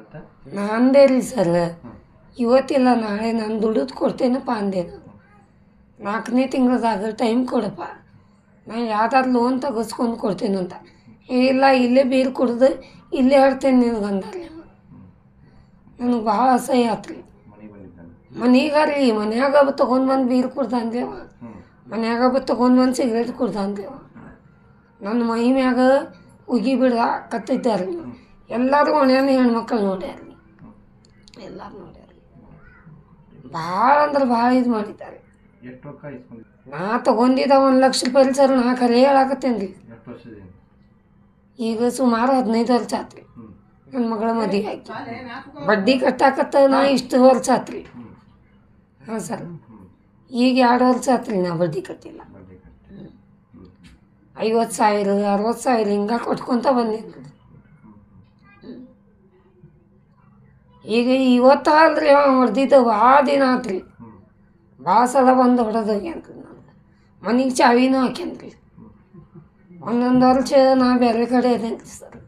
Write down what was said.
ಇವತ್ತ ನಾ ರೀ ಸರ್ ಇವತ್ತಿಲ್ಲ ನಾಳೆ ನಾನು ದುಡಿದು ಕೊಡ್ತೇನಪ್ಪ ಅಂದೆ ನಾನು. ನಾಲ್ಕನೇ ತಿಂಗಳದಾಗ ಟೈಮ್ ಕೊಡಪ್ಪ. ನಾನು ಯಾವ್ದಾದ್ರು ಲೋನ್ ತೆಗೆಸ್ಕೊಂಡು ಕೊಡ್ತೇನೆ ಅಂತ. ಇಲ್ಲ ಇಲ್ಲೇ ಬೀರು ಕುಡ್ದು ಇಲ್ಲೇ ಹೇಳ್ತೇನೆ ನಿನಗೆ ಅಂದಾರೆ ನನಗೆ ಭಾಳ ಅಸಹ್ಯ ಆತ್ರಿ. ಮನೆಗೆ ಬಂದಿದ್ದಾನೆ. ಮನೀಗ ರೀ ಮನ್ಯಾಗ ತೊಗೊಂಡು ಬಂದು ಬೀರು ಕೊಡ್ದ ಅವ ಹ್ಞೂ ಮನ್ಯಾಗ ತೊಗೊಂಡು ಬಂದು ಸಿಗರೇಟ್ ಕೊಡ್ದ ಅವ ನನ್ನ ಮೈ ಮ್ಯಾಗ ಉಗಿ ಬಿಡ ಕತ್ತೈತಾರ ಎಲ್ಲರೂ ಮನ್ಯಾನ ಹೆಣ್ಮಕ್ಳು ನೋಡ್ಯಾರ ಎಲ್ಲರೂ ನೋಡ್ಯಾರ ಭಾಳ ಅಂದ್ರೆ ಭಾಳ ಇದು ಮಾಡಿದ್ದಾರೆ. ನಾ ತಗೊಂಡಿದ್ದ ಒಂದು ಲಕ್ಷ ರೂಪಾಯಿ ಸರ್ ನಾ ಖರೆ ಹೇಳಾಕತ್ತೇನ್ರಿ ಈಗ ಸುಮಾರು ಹದಿನೈದು ವರ್ಷ ಆತ್ರಿ. ನನ್ನ ಮಗಳ ಮದುವೆ ಆಯ್ತು ಬಡ್ಡಿ ಕಟ್ಟಾಕತ್ತ ನಾ ಇಷ್ಟು ವರ್ಷ ಆತ್ರಿ. ಹಾಂ ಸರ್. ಈಗ ಎರಡು ವರ್ಷ ಆತ್ರಿ ನಾ ಬಡ್ಡಿ ಕಟ್ಟಿಲ್ಲ. ಐವತ್ತು ಸಾವಿರ ಅರವತ್ತು ಸಾವಿರ ಹಿಂಗೆ ಕೊಟ್ಕೊತ ಬಂದಿದ್ದು ಈಗ ಇವತ್ತು ಅಲ್ರಿ ಅವ ಹೊಡೆದಿದ್ದು ಭಾಳ ದಿನ ಆತ್ರಿ. ಭಾಳ ಸಲ ಬಂದು ಹೊಡೆದು ಹೋಗ್ಯಾನ್ರಿ ನನಗೆ ಮನೆಗೆ ಚಾವಿನೂ ಹಾಕ್ಯಾನ್ರಿ. ಒಂದೊಂದು ವರ್ಷ ನಾ ಬೇರೆ ಕಡೆ ಅದೇನ್ರಿ ಸರ್.